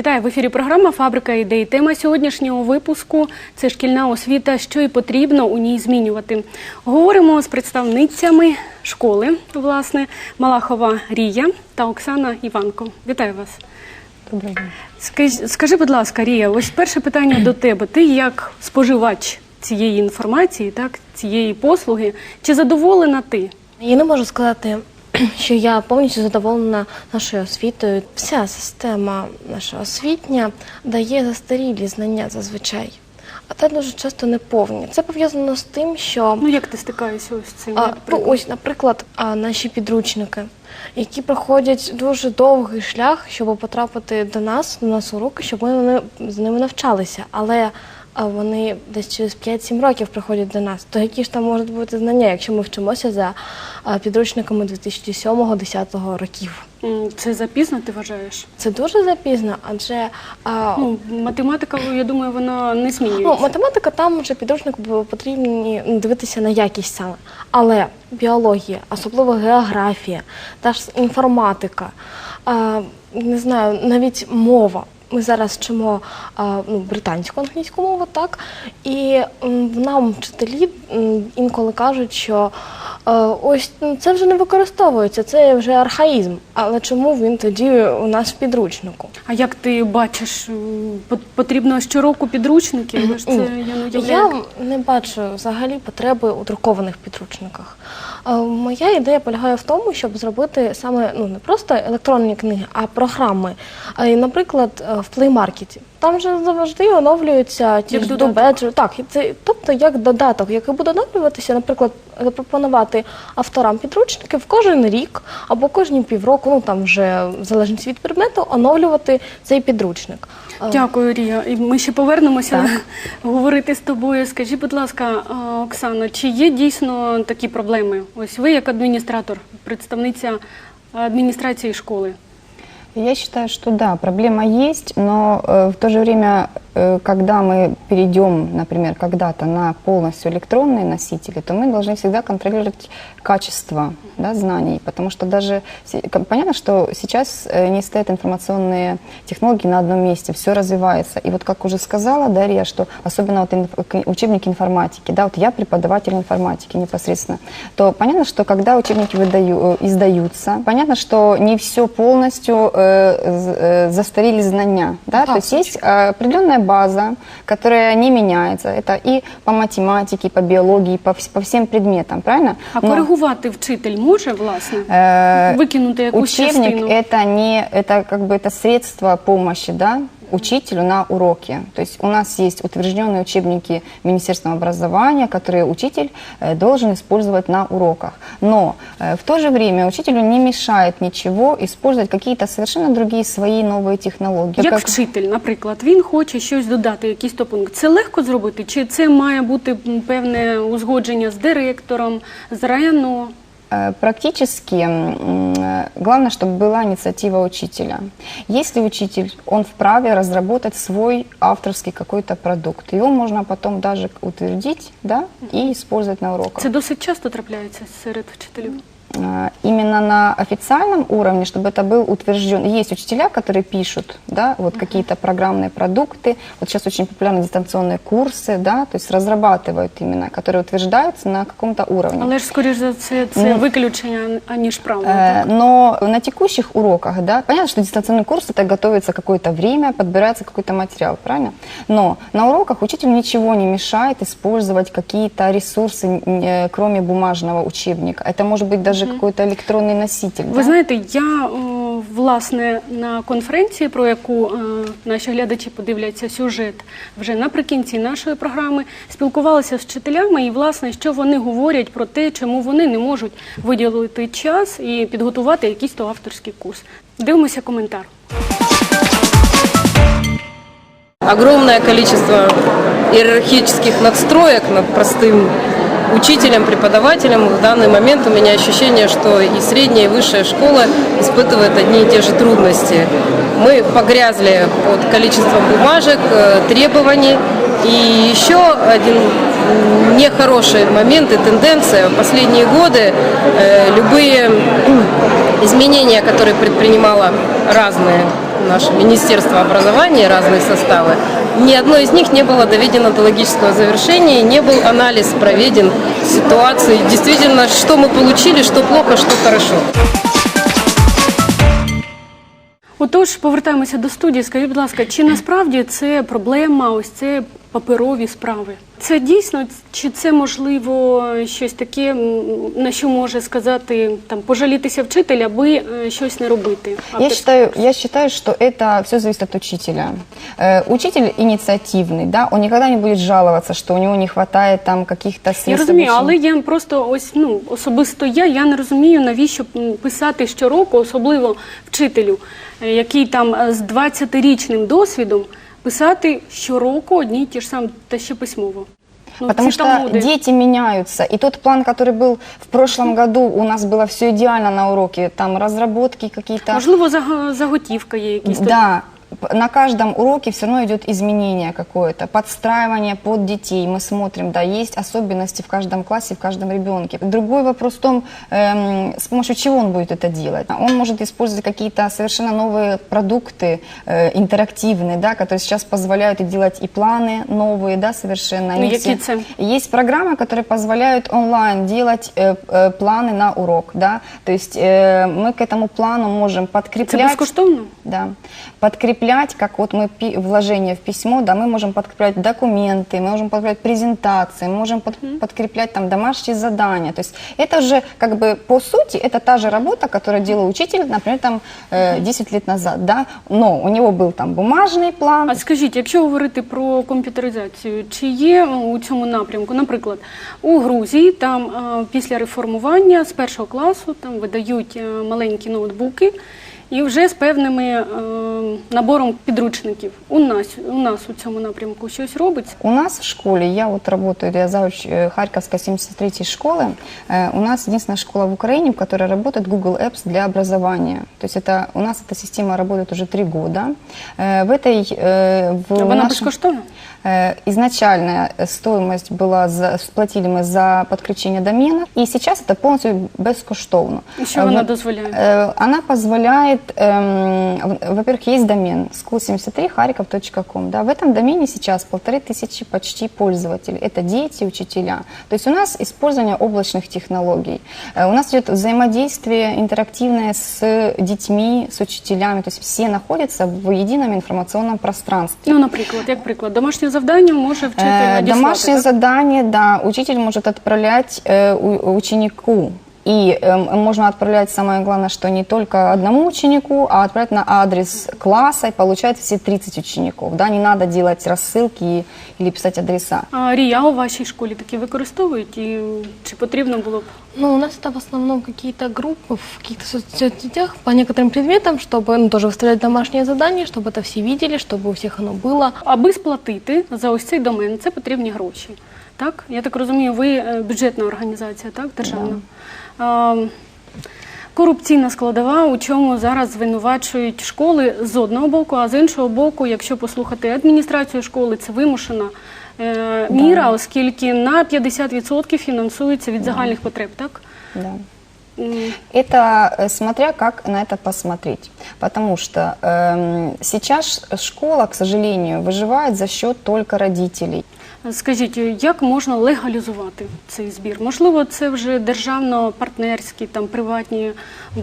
Вітаю в ефірі. Програма Фабрика ідей. Тема сьогоднішнього випуску це шкільна освіта, що і потрібно у ній змінювати. Говоримо з представницями школи, власне, Малахова Рія та Оксана Іванко. Вітаю вас. Доброго дня. Скажи, скажи, будь ласка, Рія, ось перше питання до тебе. Ти як споживач цієї інформації, так цієї послуги, чи задоволена ти? Я не можу сказати, що я повністю задоволена нашою освітою. Вся система наша освітня дає застарілі знання зазвичай, а те дуже часто не повні. Це пов'язано з тим, що Ну як ти стикаєшся ось з цим? а, ну, ось, наприклад, а, наші підручники, які проходять дуже довгий шлях, щоб потрапити до нас, на нас уроки, щоб ми вони, з ними навчалися. Але а, вони десь через 5-7 років приходять до нас. То які ж там можуть бути знання, якщо ми вчимося за підручниками 2007-2010 років? Це запізно, ти вважаєш? Це дуже запізно, адже а, Ну, математика, я думаю, вона не Ну, змінюється. математика там вже підручник потрібні ну, дивитися на якість саме. Але біологія, особливо географія, та ж інформатика, а, не знаю, навіть мова. Ми зараз вчимо ну, британську англійську мову, так і нам вчителі інколи кажуть, що е, ось ну, це вже не використовується, це вже архаїзм. Але чому він тоді у нас в підручнику? А як ти бачиш, потрібно щороку підручники? Це я не. Я не бачу взагалі потреби у друкованих підручниках. Е, Моя ідея полягає в тому, щоб зробити саме ну не просто електронні книги, а програми. І, Наприклад, е, в плеймаркеті. Там же завжди оновлюються ті ж додаток. Так, це тобто як додаток, який буде оновлюватися, наприклад, запропонувати авторам підручники в кожен рік або кожні півроку, ну там вже в залежності від предмету, оновлювати цей підручник. Е, Дякую, Рія. І ми ще повернемося говорити з тобою. Скажи, будь ласка, Оксано, Оксана, чи є дійсно такі проблеми? Ось ви, як адміністратор, представниця адміністрації школи. Я считаю, что да, проблема есть, но э, в то же время, когда мы перейдем, например, когда-то на полностью электронные носители, то мы должны всегда контролировать качество да, знаний, потому что даже понятно, что сейчас э, не стоят информационные технологии на одном месте, все развивается. И вот как уже сказала Дарья, что особенно вот инф- учебники информатики, да, вот я преподаватель информатики непосредственно, то понятно, что когда учебники выдаю, э, издаются, понятно, что не все полностью э, э, застарили знания, да, то есть есть э, определенная база, которая не меняется, это и по математике, и по биологии, и по, вс- по всем предметам, правильно? А Но, коригувати вчитель може, власне, э, викинути якусь Учебник частину? это не это как бы это средство помощи, да, учителю на уроке. То есть у нас есть утвержденные учебники Министерства образования, которые учитель э, должен использовать на уроках. Но э, в то же время учителю не мешает ничего использовать какие-то совершенно другие свои новые технологии. Як Как- вчитель, наприклад, він хоче щось додати, якийсь то пункт. Це легко зробити? Чи це має бути м, певне узгодження з директором, з РЕНО? Э, Практически э, главное, чтобы была инициатива учителя. Если учитель, он вправе разработать свой авторский какой-то продукт. Его можно потом даже утвердить да, и использовать на уроках. Це досить часто трапляється серед вчителів. Э, Именно на официальном уровне, чтобы это был утвержден. Есть учителя, которые пишут да, вот какие-то программные продукты. Вот сейчас очень популярны дистанционные курсы, да, то есть разрабатывают именно, которые утверждаются на каком-то уровне. Але ж, скоріш за все, це Ну, виключення, аніж правило. Э? Но на текущих уроках, да, понятно, что дистанционный курс это готовится какое-то время, подбирается какой-то материал, правильно? Но на уроках учитель ничего не мешает использовать какие-то ресурсы, э, кроме бумажного учебника. Это может быть даже какой-то электронный носитель. Ви да? знаєте, я о, власне на конференції, про яку е, наші глядачі подивляться сюжет вже наприкінці нашої програми, спілкувалася з вчителями і власне, що вони говорять про те, чому вони не можуть виділити час і підготувати якийсь то авторський курс. Дивимося коментар. огромное количество иерархических надстроек над простым учителем, преподавателем. В данный момент у меня ощущение, что и средняя, и высшая школа испытывает одни и те же трудности. Мы погрязли под количеством бумажек, э, требований. И еще один нехороший момент и тенденция. В последние годы э, любые изменения, которые предпринимала разные наше Министерство образования, разные составы, ни одно из них не было доведено до логического завершения, не был анализ проведен ситуации, действительно, что мы получили, что плохо, что хорошо. Отож, повертаємося до студії. Скажіть, будь ласка, чи насправді це проблема, ось це паперові справи? Це дійсно, чи це можливо щось таке, м, на що може сказати там пожалітися вчитель, аби е, щось не робити? Я Аби- считаю, я считаю, что это все зависит от учителя. Э, учитель инициативный, да, он никогда не будет жаловаться, что у него не хватает там каких-то средств. Я розумію, але обучения. я просто ось ну особисто я, я не розумію, навіщо м, писати щороку, особливо вчителю, е, який там е, з 20-річним досвідом, писати щороку одні й ті ж самі та ще письмово. Ну, Потому ці что талмуди. дети меняются. И тот план, который был в прошлом году, у нас было все идеально на уроке, там разработки какие-то. Можливо, заго- заготівка є якісь. Да, п- на каждом уроке все равно идет изменение какое-то, подстраивание под детей. Мы смотрим, да, есть особенности в каждом классе, в каждом ребенке. Другой вопрос в том, эм, с помощью чего он будет это делать. Он может использовать какие-то совершенно новые продукты э, интерактивные, да, которые сейчас позволяют и делать и планы новые, да, совершенно. Ну, все- це? есть программы, которые позволяют онлайн делать э, э, планы на урок, да, то есть э, мы к этому плану можем подкреплять. безкоштовно? Да. Подкреплять, как вот мы пи- вложение в письмо, да, мы можем подкреплять документы, мы можем подкреплять презентации, мы можем под- подкреплять там домашние задания. То есть это же как бы по сути это та же работа, которую делал учитель, например, там э, 10 лет назад, да, но у него был там бумажный план. А скажіть, якщо говорити про комп'ютеризацію, чи є у цьому напрямку, наприклад, у Грузії там е, після реформування з першого класу там видають е, маленькі ноутбуки і вже з певними е, набором підручників. У нас у нас у цьому напрямку щось робиться. У нас в школе, я вот работаю, я завуч э, Харьковской 73-й школы, э, у нас единственная школа в Украине, в которой работает Google Apps для образования. То есть это, у нас эта система работает уже три года. Э, В этой... э, В Вона нашем- безкоштовна? Э, Изначальная стоимость была, за, платили мы за подключение домена, и сейчас это полностью бескоштовно. І що вона Э, дозволяє? Э, Она позволяет, эм, в- во-первых, есть домен school73harьков.com. Да, в этом домене сейчас полторы тысячи почти пользователей. Это дети, учителя. То есть у нас использование облачных технологий. Э, У нас идет взаимодействие интерактивное с детьми, с учителями. То есть все находятся в едином информационном пространстве. Ну, наприклад, як приклад, домашнє завдання може вчитель Э, надіслати. Домашнее так? задание, да, учитель может отправлять э, у- ученику. И эм, можно отправлять, самое главное, что не только одному ученику, а отправлять на адрес класса и получать все 30 учеников. Да, не надо делать рассылки или писать адреса. А, Рія, а у вашій школі такі використовують? І чи потрібно було б? Ну, у нас это в основном какие-то группы в каких-то соцсетях по некоторым предметам, чтобы ну, тоже выставлять домашние задания, чтобы это все видели, чтобы у всех оно было. Аби сплатити за ось цей домен, це потрібні гроші. Так? Я так розумію, ви е, бюджетна організація, так, державна. А, корупційна складова, у чому зараз звинувачують школи з одного боку, а з іншого боку, якщо послухати адміністрацію школи, це вимушена е, міра, оскільки на 50% фінансується від загальних потреб, так? Да. М, Это э, смотря как на это посмотреть. Потому что эм, сейчас школа, к сожалению, выживает за счет только родителей. Скажіть, як можна легалізувати цей збір? Можливо, це вже державно-партнерські, там приватні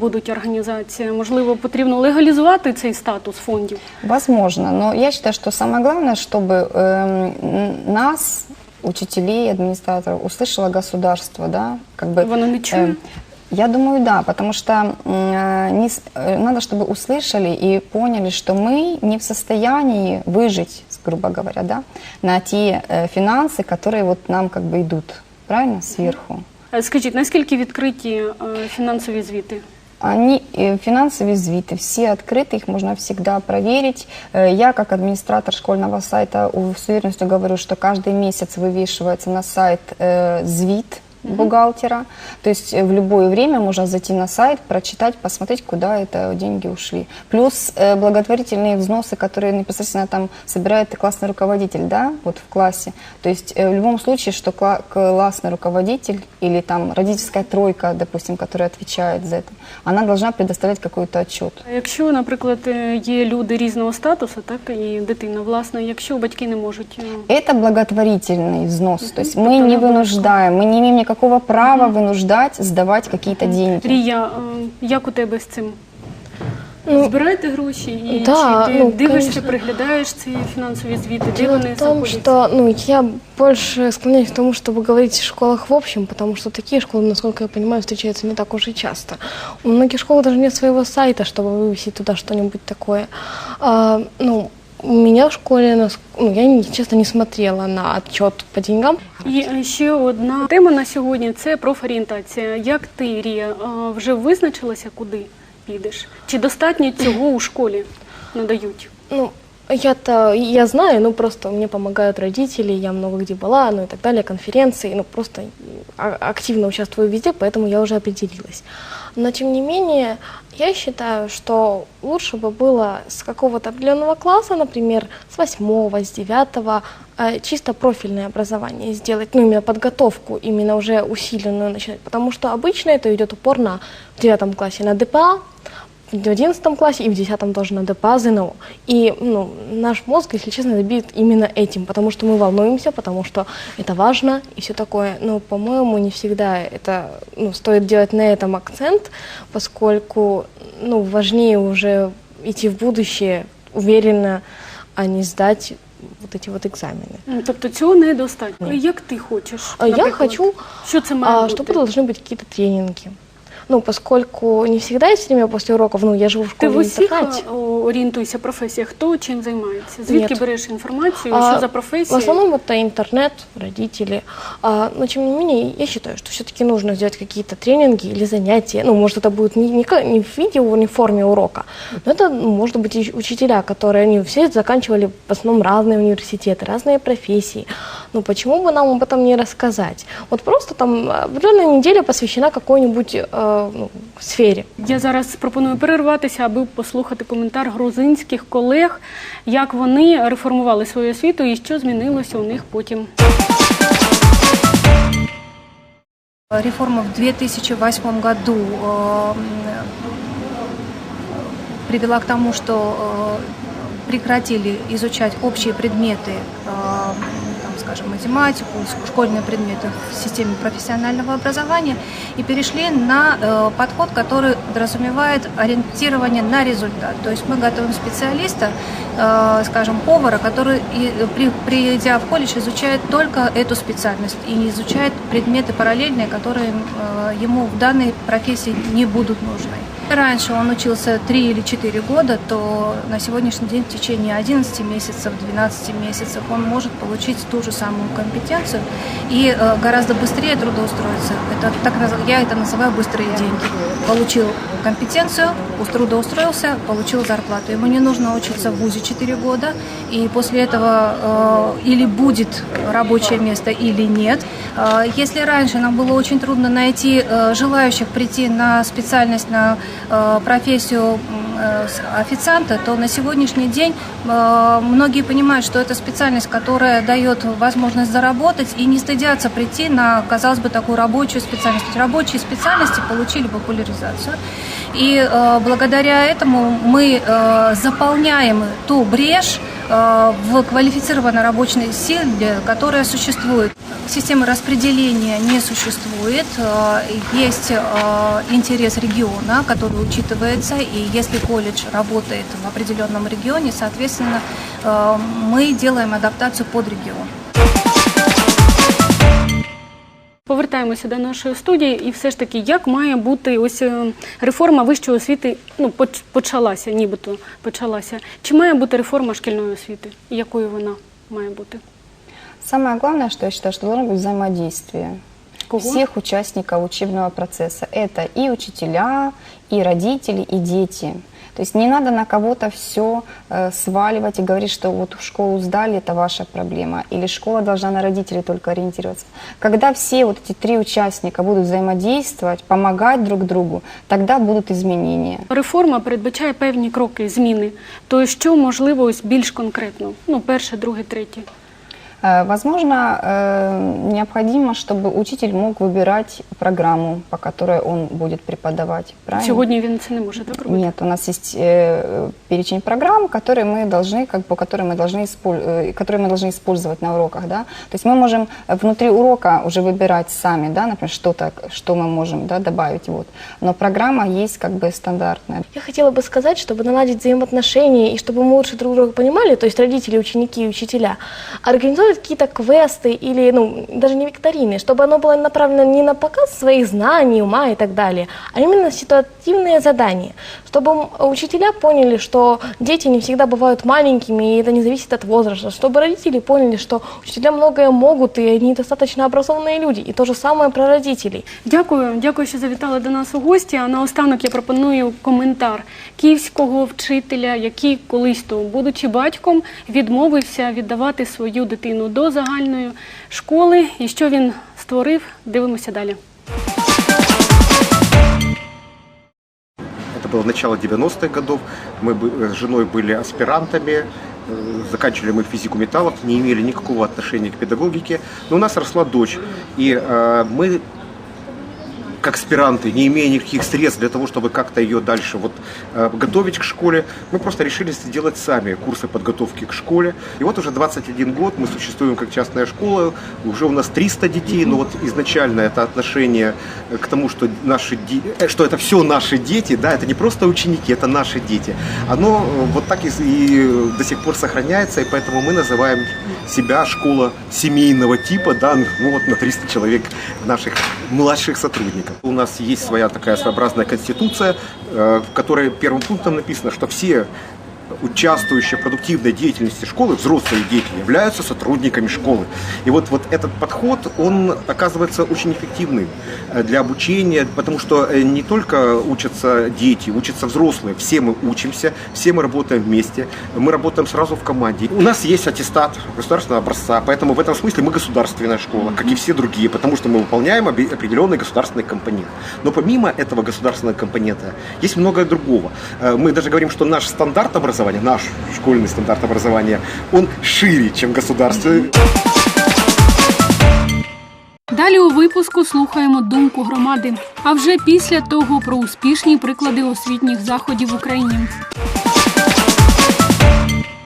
будуть організації. Можливо, потрібно легалізувати цей статус фондів. Возможно, но я считаю, что самое главное, чтобы эм, н- нас, учителей, администраторов, услышало государство, да, как бы. Воно не чує? э, я думаю, да, потому что м, э, не с- э, надо, чтобы услышали и поняли, что мы не в состоянии выжить, грубо говоря, да, на те э, финансы, которые вот нам как бы идут, правильно, сверху. Е, Скажіть, наскільки відкриті е, фінансові звіти? Они э, финансовые звиты, все открыты, их можно всегда проверить. Э, Я, как администратор школьного сайта, у- с уверенностью говорю, что каждый месяц вывешивается на сайт э, звит, бухгалтера. То есть э, в любое время можно зайти на сайт, прочитать, посмотреть, куда это деньги ушли. Плюс э, благотворительные взносы, которые непосредственно там собирает классный руководитель, да, вот в классе. То есть э, в любом случае, что кла- классный руководитель или там родительская тройка, допустим, которая отвечает за это, она должна предоставлять какой-то отчет. А Якщо, наприклад, е, є люди різного статусу, так і дитина, власне, якщо батьки не можуть е, Это благотворительный взнос. То есть Тобто мы не наоборот. вынуждаем, мы не имеем никакого права вынуждать сдавать какие-то деньги. Рія, е, як у тебе з цим? Ну, Збираєте гроші і да, чи ти ну, дивишся, конечно. приглядаєш ці фінансові звіти, де Дело вони в том, знаходяться? что ну, я больше склоняюсь к тому, чтобы говорить о школах в общем, потому что такие школы, насколько я понимаю, встречаются не так уж и часто. У многих школ даже нет своего сайта, чтобы вывесить туда что-нибудь такое. А, ну, у меня в школе, нас- ну, я, честно, не смотрела на отчет по деньгам. І ще одна тема на сьогодні це профорієнтація. Як ти, Рія, е, вже визначилася, куди підеш? Чи достатньо цього у школі надають? Ну, я-то, я знаю, ну просто мне помогают родители, я много где была, ну и так далее, конференции, ну просто а- активно участвую везде, поэтому я уже определилась. Но тем не менее, я считаю, что лучше бы было с какого-то определенного класса, например, с восьмого, с девятого, э, чисто профильное образование сделать, ну именно подготовку, именно уже усиленную начинать, потому что обычно это идет упор на в девятом классе на ДПА, в одиннадцатом классе и в десятом тоже на ДПА, ЗНО. И ну, наш мозг, если честно, забит именно этим, потому что мы волнуемся, потому что это важно и все такое. Но, по-моему, не всегда это ну, стоит делать на этом акцент, поскольку ну, важнее уже идти в будущее уверенно, а не сдать вот эти вот экзамены. М, Тобто цього недостатньо. Як ти хочеш? А я наприклад? хочу що це має а, бути? чтобы должны быть какие-то тренинги Ну, поскольку не всегда есть время после уроков, ну, я живу в Ти школе в усіх интернате. е, орієнтуєшся професіях? Хто чим займається? Звідки Нет. береш інформацію? А, що за В професія? основном это интернет, родители. А, но тем не менее, я считаю, что все-таки нужно сделать какие-то тренинги или занятия. Ну, может, это будет не, не, ка- не в виде, не в форме урока, но это ну, может быть и учителя, которые они все заканчивали в основном разные университеты, разные профессии. Ну, почему бы нам об этом не рассказать? Вот просто там определенная неделя посвящена какой-нибудь э, ну, сфере. Я зараз пропоную перерватися, аби послухати коментар грузинських колег, як вони реформували свою освіту і що змінилося у них потім. Реформа в 2008 году э, м, привела к тому, что э, прекратили изучать общие предметы, э, там, скажем, математику, школьные предметы в системе профессионального образования и перешли на э, подход, который подразумевает ориентирование на результат. То есть мы готовим специалиста, э, скажем, повара, который, э, при- придя в колледж, изучает только эту специальность и не изучает предметы параллельные, которые ему в данной профессии не будут нужны. Раньше он учился 3 или 4 года, то на сегодняшний день в течение 11 месяцев, 12 месяцев он может получить ту же самую компетенцию и э, гораздо быстрее трудоустроиться. Это так я это называю быстрые деньги. Получил компетенцию, ус- трудоустроился, получил зарплату. Ему не нужно учиться в ВУЗе 4 года, и после этого э, или будет рабочее место, или нет. Э, если раньше нам было очень трудно найти желающих прийти на специальность, на профессию м, э, официанта, то на сегодняшний день э, многие понимают, что это специальность, которая дает возможность заработать и не стыдятся прийти на, казалось бы, такую рабочую специальность. Рабочие специальности получили популяризацию. И э, благодаря этому мы э, заполняем ту брешь э, в квалифицированной рабочей силе, которая существует. Системы распределения не существует. Э, Есть э, интерес региона, который учитывается. И если колледж работает в определенном регионе, соответственно, э, мы делаем адаптацию под регион. Повертаємося до нашої студії, і все ж таки, як має бути ось е, реформа вищої освіти? Ну, поч- почалася, нібито почалася. Чи має бути реформа шкільної освіти? І Якою вона має бути? Самое главное, что я считаю, что должно быть взаимодействие Кого? всех участников учебного процесса. Это и учителя, и родители, и дети. То есть не надо на кого-то все сваливать и говорить, что вот в школу сдали, это ваша проблема, или школа должна на родителей только ориентироваться. Когда все вот эти три участника будут взаимодействовать, помогать друг другу, тогда будут изменения. Реформа передбачає певні кроки, зміни. То що можливо ось більш конкретно? Ну, перше, друге, третє. Э, Возможно, э, необходимо, чтобы учитель мог выбирать программу, по которой он будет преподавать. Правильно? Сьогодні він це не може так. Нет, у нас есть э, перечень программ, которые мы должны, как бы, которые мы должны, исполь- э, которые мы должны использовать на уроках, да. То есть мы можем внутри урока уже выбирать сами, да, например, что-то, что мы можем, да, добавить, вот. Но программа есть как бы стандартная. Я хотела бы сказать, чтобы наладить взаимоотношения и чтобы мы лучше друг друга понимали, то есть родители, ученики и учителя, организовывать какие-то квесты или, ну, даже не викторины, чтобы оно было направлено не на показ своих знаний, ума и так далее, а именно ситуативные задания, чтобы м, учителя поняли, что дети не всегда бывают маленькими, и это не зависит от возраста, чтобы родители поняли, что учителя многое могут, и они достаточно образованные люди, и то же самое про родителей. Дякую, дякую, що завітали до нас у гості. А наостанок я пропоную коментар київського вчителя, який колись то, будучи батьком, відмовився віддавати свою дитину до загальної школи. І що він створив? Дивимося далі. Это было начало 90-х годов. Мы бы- с женой были аспирантами, э, заканчивали мы физику металлов, не имели никакого отношения к педагогике. Но у нас росла дочь, и э, мы как аспиранты, не имея никаких средств для того, чтобы как-то ее дальше вот, э, готовить к школе, мы просто решили сделать сами курсы подготовки к школе. И вот уже 21 год мы существуем как частная школа, уже у нас 300 детей, но вот изначально это отношение э, к тому, что, наши э, что это все наши дети, да, это не просто ученики, это наши дети, оно вот так и до сих пор сохраняется, и поэтому мы называем себя школа семейного типа, да, ну вот на 300 человек наших младших сотрудников. У нас есть своя такая своеобразная конституция, э, в которой первым пунктом написано, что все участвующие в продуктивной деятельности школы, взрослые дети, являются сотрудниками школы. И вот, вот этот подход, он оказывается очень эффективным э, для обучения, потому что э, не только учатся дети, учатся взрослые, все мы учимся, все мы работаем вместе, мы работаем сразу в команде. У нас есть аттестат государственного образца, поэтому в этом смысле мы государственная школа, как и все другие, потому что мы выполняем определенный государственный компонент. Но помимо этого государственного компонента есть многое другого. Э, Мы даже говорим, что наш стандарт образования, наш школьный стандарт образования, он шире, чем государственный. Далі у випуску слухаємо думку громади. А вже після того про успішні приклади освітніх заходів в Україні.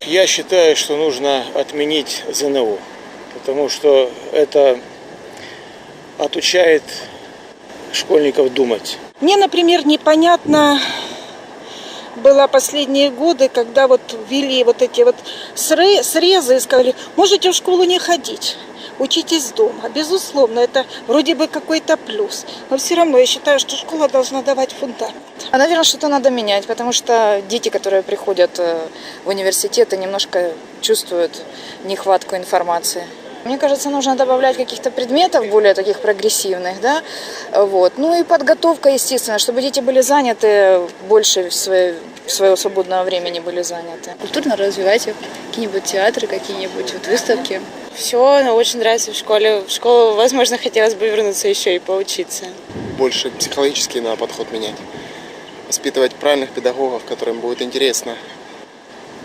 Я считаю, что нужно отменить ЗНО, потому что это отучает школьников думать. Мне, например, непонятно было последние годы, когда вот ввели вот эти вот срезы и сказали, можете в школу не ходить, учитесь дома. Безусловно, это вроде бы какой-то плюс. Но все равно я считаю, что школа должна давать фундамент. А, наверное, что-то надо менять, потому что дети, которые приходят э, в университеты, немножко чувствуют нехватку информации. Мне кажется, нужно добавлять каких-то предметов более таких прогрессивных, да, вот. Ну и подготовка, естественно, чтобы дети были заняты больше в свое- своего свободного времени были заняты. Культурно развивайте какие-нибудь театры, какие-нибудь вот выставки. Все очень нравится в школе. В школу, возможно, хотелось бы вернуться еще и поучиться. Больше психологический надо подход менять. Воспитывать правильных педагогов, которым будет интересно.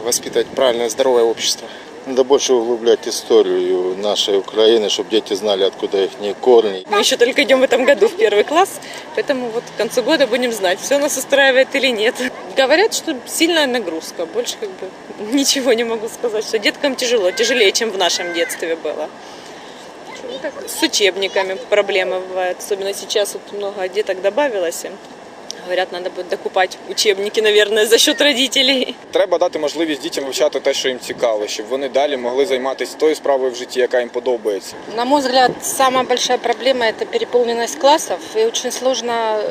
Воспитывать правильное, здоровое общество. Надо больше углублять историю нашей Украины, чтобы дети знали, откуда их корни. Мы еще только идем в этом году в первый класс, поэтому вот к концу года будем знать, все нас устраивает или нет. Говорят, что сильная нагрузка. Больше как бы ничего не могу сказать, что деткам тяжело, тяжелее, чем в нашем детстве было. Ну, С учебниками проблемы бывают, особенно сейчас вот много деток добавилось. Говорят, надо будет докупать учебники, наверное, за счет родителей. Треба дати можливість дітям вивчати те, що їм цікаво, щоб вони далі могли займатися тою справою в житті, яка їм подобається. На мой взгляд, самая большая проблема – это переполненность классов, и очень сложно э,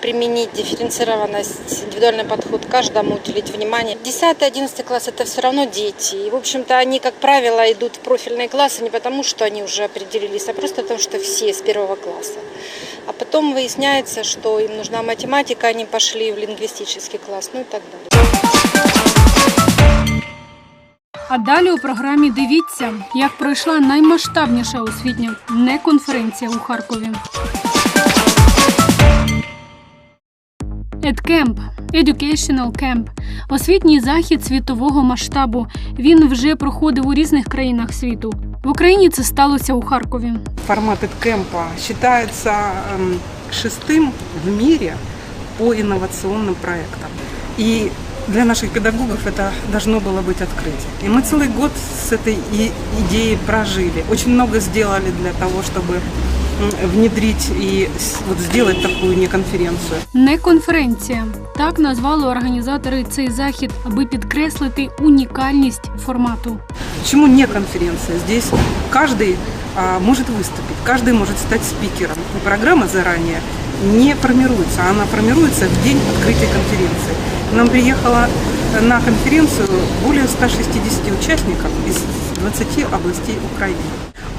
применить дифференцированность, индивидуальный подход к каждому, уделить внимание. 10-11 класс – это все равно дети, и, в общем-то, они, как правило, идут в профильные классы не потому, что они уже определились, а просто потому, что все с первого класса. А потом выясняется, что им нужна математика, они пошли в лингвистический класс, ну и так далее. А далі у програмі дивіться, як пройшла наймасштабніша освітня неконференція у Харкові. EdCamp – Educational Camp – освітній захід світового масштабу. Він вже проходив у різних країнах світу. В Україні це сталося у Харкові. Формат кемпа считается эм, шестым в мире по инновационным проектам. И для наших педагогов это должно было быть открытие. И мы целый год с этой и- идеей прожили. Очень много сделали для того, чтобы м, внедрить и с- вот сделать такую неконференцию. Не конференція так назвали організатори цей захід, аби підкреслити унікальність формату. Почему не конференция? Здесь каждый а, может выступить, каждый может стать спикером. И программа заранее не формируется, она формируется в день открытия конференции. К Нам приехало на конференцию более 160 участников из 20 областей Украины.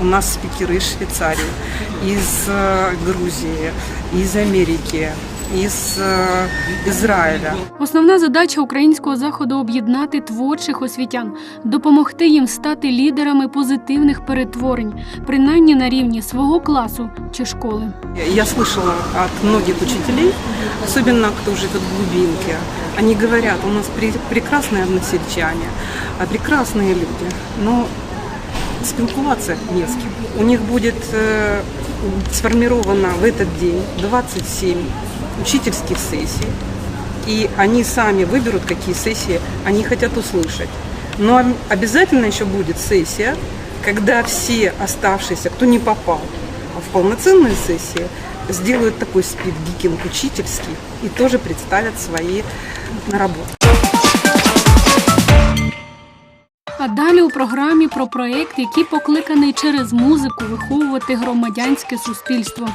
У нас спикеры из Швейцарии, из э, Грузии, из Америки, из э, Израиля. Основна задача українського заходу об'єднати творчих освітян, допомогти їм стати лідерами позитивних перетворень, принаймні на рівні свого класу чи школи. Я слышала от многих учителей, особенно кто живет в глубинке, они говорят, у нас пре- прекрасные односельчане, а прекрасные люди, но спілкуватися не с кем. У них будет э, сформировано в этот день 27 учительских сессий, и они сами выберут, какие сессии они хотят услышать. Но об- обязательно еще будет сессия, когда все оставшиеся, кто не попал в полноценные сессии, сделают такой спид-гикинг учительский и тоже представят свои наработки. А далі у програмі про проєкт, який покликаний через музику виховувати громадянське суспільство.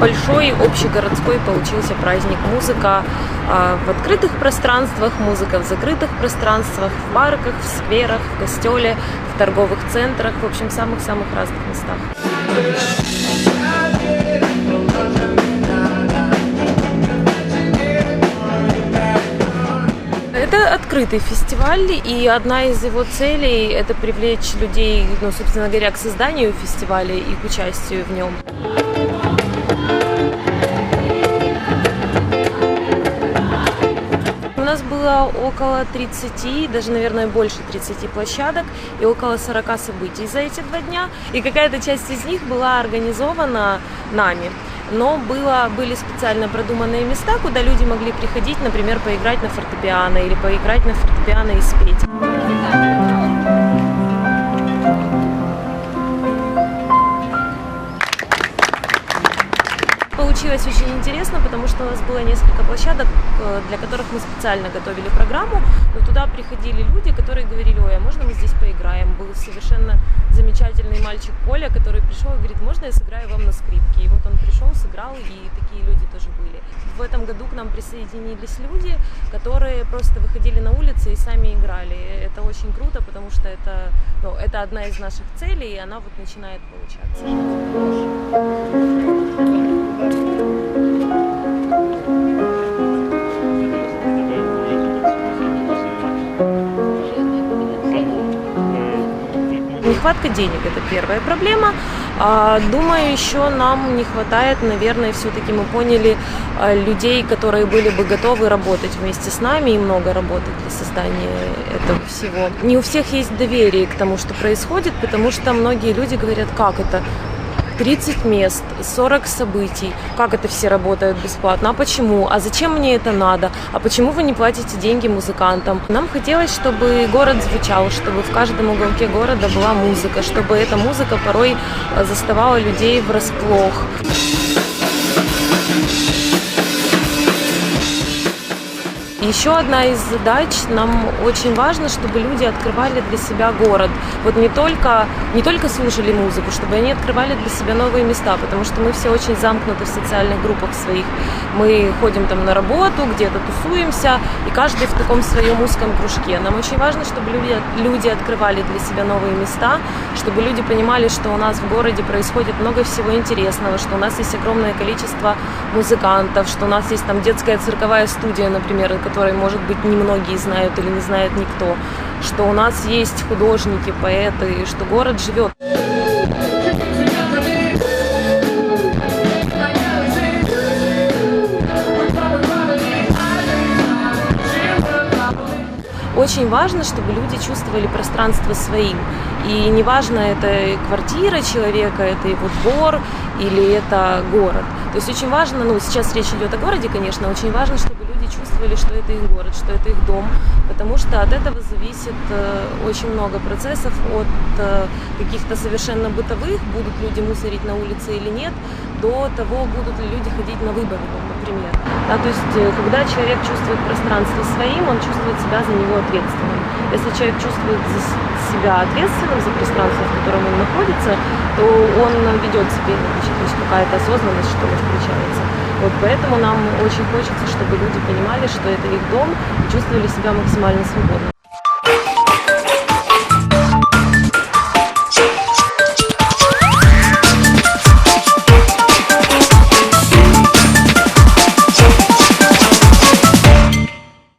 Большой общегородской получился праздник. Музыка а, в открытых пространствах, музыка в закрытых пространствах, в парках, в скверах, в костеле, в торговых центрах, в общем, самых-самых разных местах. Открытый фестиваль, и одна из его целей – это привлечь людей, ну, собственно говоря, к созданию фестиваля и к участию в нем. У нас было около 30, даже, наверное, больше 30 площадок и около 40 событий за эти два дня. И какая-то часть из них была организована нами. Но было, были специально продуманные места, куда люди могли приходить, например, поиграть на фортепиано или поиграть на фортепиано и спеть. Получилось очень интересно, потому что у нас было несколько площадок, э, для которых мы специально готовили программу. Но туда приходили люди, которые говорили, ой, а можно мы здесь поиграем? Был совершенно замечательный мальчик Коля, который пришел и говорит, можно я сыграю вам на скрипке? И вот он пришел, сыграл, и такие люди тоже были. В этом году к нам присоединились люди, которые просто выходили на улицы и сами играли. Это очень круто, потому что это, ну, это одна из наших целей, и она вот начинает получаться. Нехватка денег – это первая проблема. А, Думаю, еще нам не хватает, наверное, все-таки мы поняли а, людей, которые были бы готовы работать вместе с нами и много работать для создания этого всего. Не у всех есть доверие к тому, что происходит, потому что многие люди говорят, как это? 30 мест, 40 событий. Как это все работают бесплатно? А почему? А зачем мне это надо? А почему вы не платите деньги музыкантам? Нам хотелось, чтобы город звучал, чтобы в каждом уголке города была музыка, чтобы эта музыка порой э, заставала людей врасплох. Еще одна из задач, нам очень важно, чтобы люди открывали для себя город. Вот не только, не только слушали музыку, чтобы они открывали для себя новые места, потому что мы все очень замкнуты в социальных группах своих. Мы ходим там на работу, где-то тусуемся, и каждый в таком своем узком кружке. Нам очень важно, чтобы люди, люди открывали для себя новые места, чтобы люди понимали, что у нас в городе происходит много всего интересного, что у нас есть огромное количество музыкантов, что у нас есть там детская цирковая студия, например, о которой, может быть, немногие знают или не знает никто, что у нас есть художники, поэты, что город живет. Очень важно, чтобы люди чувствовали пространство своим. И неважно, это квартира человека, это его двор или это город. То есть очень важно, ну сейчас речь идет о городе, конечно, очень важно, чтобы люди чувствовали, что это их город, что это их дом, потому что от этого зависит э, очень много процессов, от э, каких-то совершенно бытовых, будут люди мусорить на улице или нет, до того, будут ли люди ходить на выборы, например. Да, то есть, э, когда человек чувствует пространство своим, он чувствует себя за него ответственным. Если человек чувствует за себя ответственным за пространство, в котором он находится, то он ведет иначе, то какая-то осознанность, что ли, включается. Вот поэтому нам очень хочется, чтобы люди понимали, что это их дом и чувствовали себя максимально свободно.